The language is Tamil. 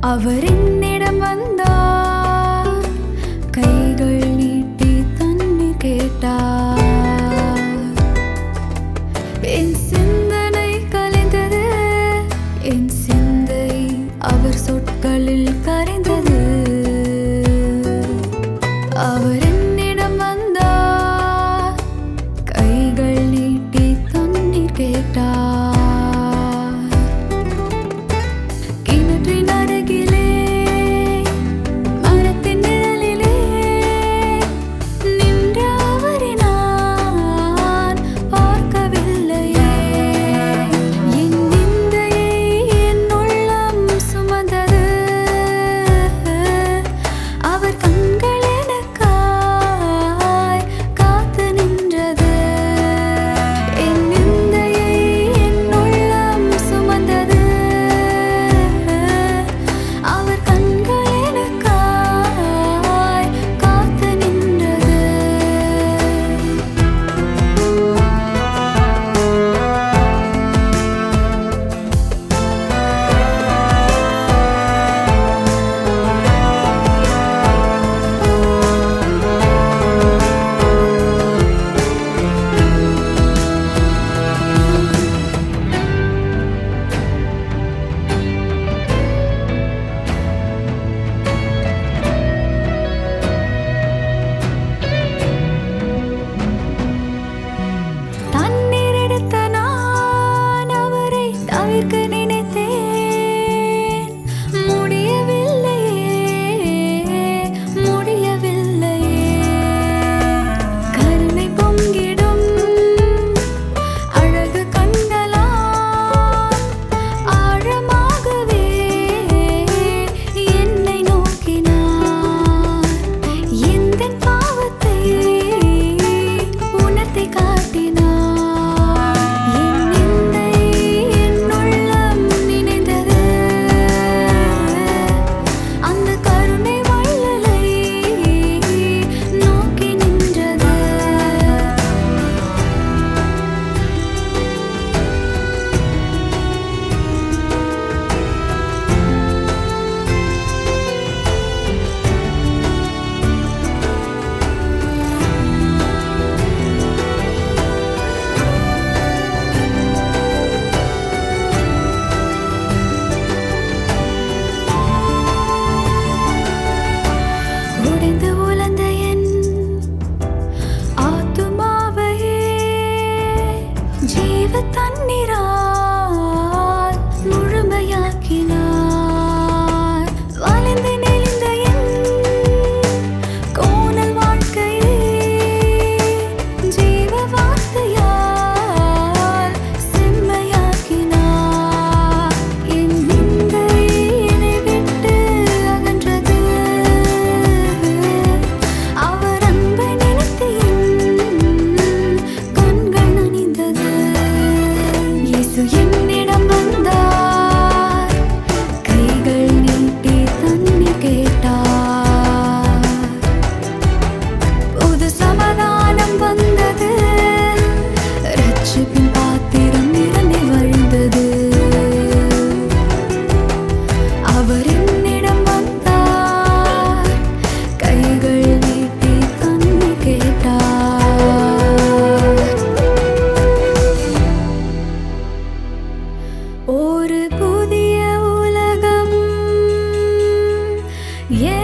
அவர் என்னிடம் வந்தார். கைகள் நீட்டி தண்ணி கேட்டார். என் ஜீவ தண்ணீரால் முழுமையாக்கினார். Yeah.